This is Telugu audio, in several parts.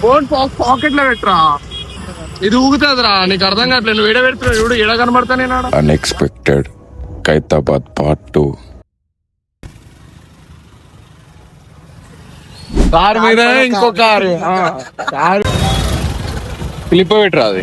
ఫోన్ పాకెట్లో పెట్టరా? ఇది ఊగుతుందిరా నీకు అర్థం కావట్లేదు. నువ్వు ఎడ పెడుతున్నావు చూడు ఎడ కనబడతా నేను unexpected Khairatabad part two car మీద ఇంకో కారు. కారు. క్లిప్ పెట్టరా అది?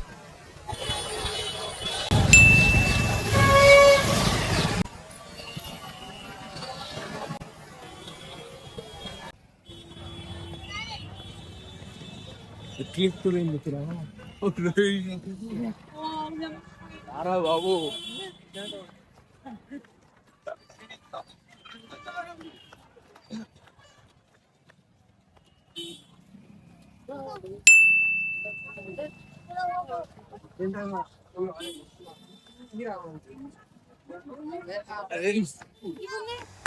క్లిప్ చూపించురా అరా బాబు ఏంటమ్మా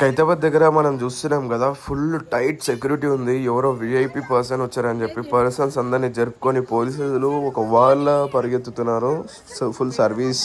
ఖైతాబాద్ దగ్గర మనం చూస్తున్నాం కదా ఫుల్ టైట్ సెక్యూరిటీ ఉంది. ఎవరో విఐపి పర్సన్ వచ్చారని చెప్పి పర్సన్స్ అందరిని జరుపుకొని పోలీసులు ఒక వాళ్ళ పరిగెత్తుతున్నారు. Full service.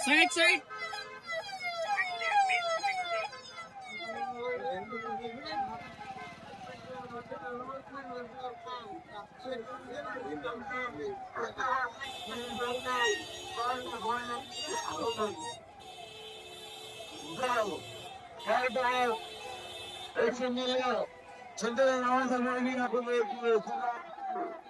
Side side you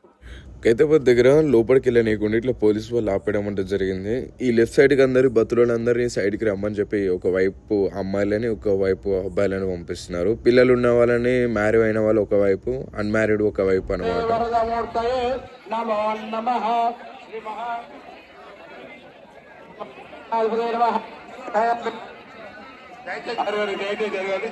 Khairatabad దగ్గర లోపలికి వెళ్ళనీయకుండా ఇట్లా పోలీసు వాళ్ళు ఆపేయడం అంటే జరిగింది. ఈ లెఫ్ట్ సైడ్కి అందరు బతులందరినీ సైడ్కి రమ్మని చెప్పి ఒక వైపు అమ్మాయిలని ఒక వైపు అబ్బాయిలని పంపిస్తున్నారు. పిల్లలు ఉన్న వాళ్ళని మ్యారీ అయిన వాళ్ళు ఒక వైపు అన్మ్యారీడ్ ఒక వైపు అనమాట జరగాలి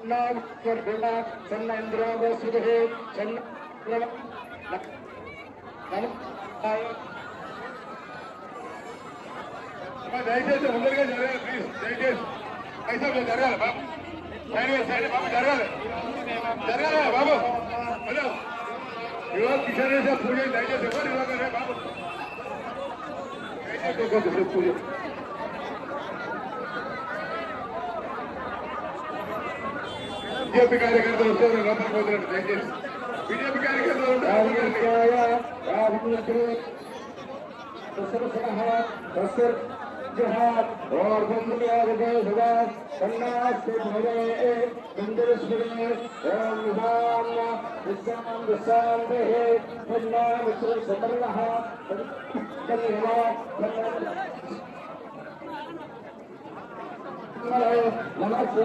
సన్నాభద్ర సమర్ణ నాగుణ సన్నేంద్రోగస్మృతి సన్న దయచేసి ముందరగా జరగాలి ప్లీజ్ దయచేసి పైసా మీరు జరగాలి బాబు సైడ్ వేసి సైడ్ బాబు జరగాలి జరగాలి బాబు హలో ఇవాళ కిషన్ రెడ్డి పూజ దయచేసి ఎవరు ఇవ్వగలరే బాబు బీజేపీ కార్యకర్తలు వస్తే లోపలికి పోతున్నారు దయచేసి బీజేపీ కార్యకర్తలు जहाद और बंदिया विजय सदा सन्नास से भरे मंदिर सुरे ओम निधान विश्राम विश्राम देहे पुन्ना मित्र समर्णः कन्यवा नमस्ते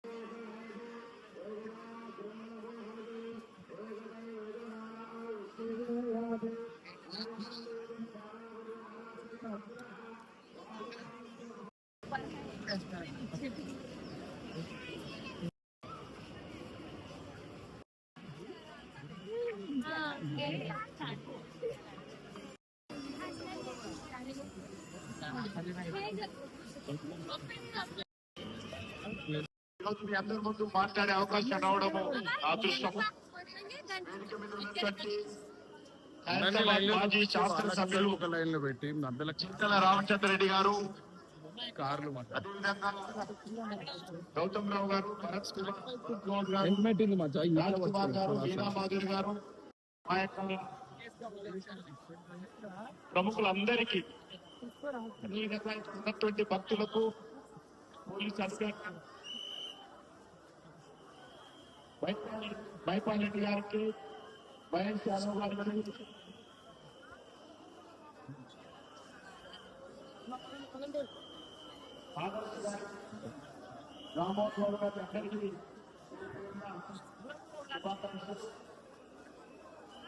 మీ అందరి ముందు మాట్లాడే అవకాశం రావడము అదృష్టము. మాజీ శాసనసభ్యులు ఒక లైన్లో పెట్టి మధ్యలో చింతల రామచంద్ర రెడ్డి గారు కార్లు గౌతమ్ రావు గారు భరత్ కుమార్ గౌడ్ గారు ఎంత పెట్టింది మచ్చా ఈ రాజ్ కుమార్ గారు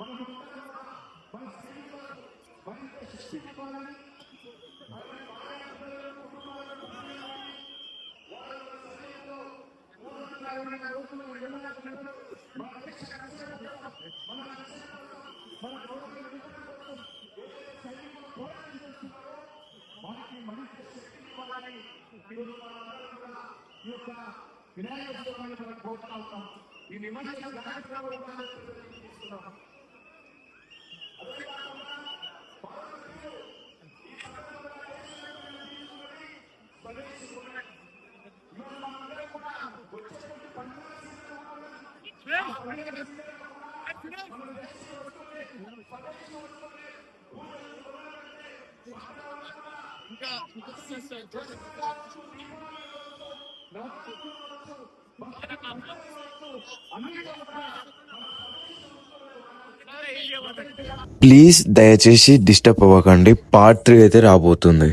మాధురి గారు మా యొక్క ప్రముఖులందరికీ అదేవిధంగా ఇక్కడ ఉన్నటువంటి భక్తులకు ఈ నిమజ్జనం ప్లీజ్ దయచేసి డిస్టర్బ్ అవ్వకండి. పార్ట్ త్రీ అయితే రాబోతుంది.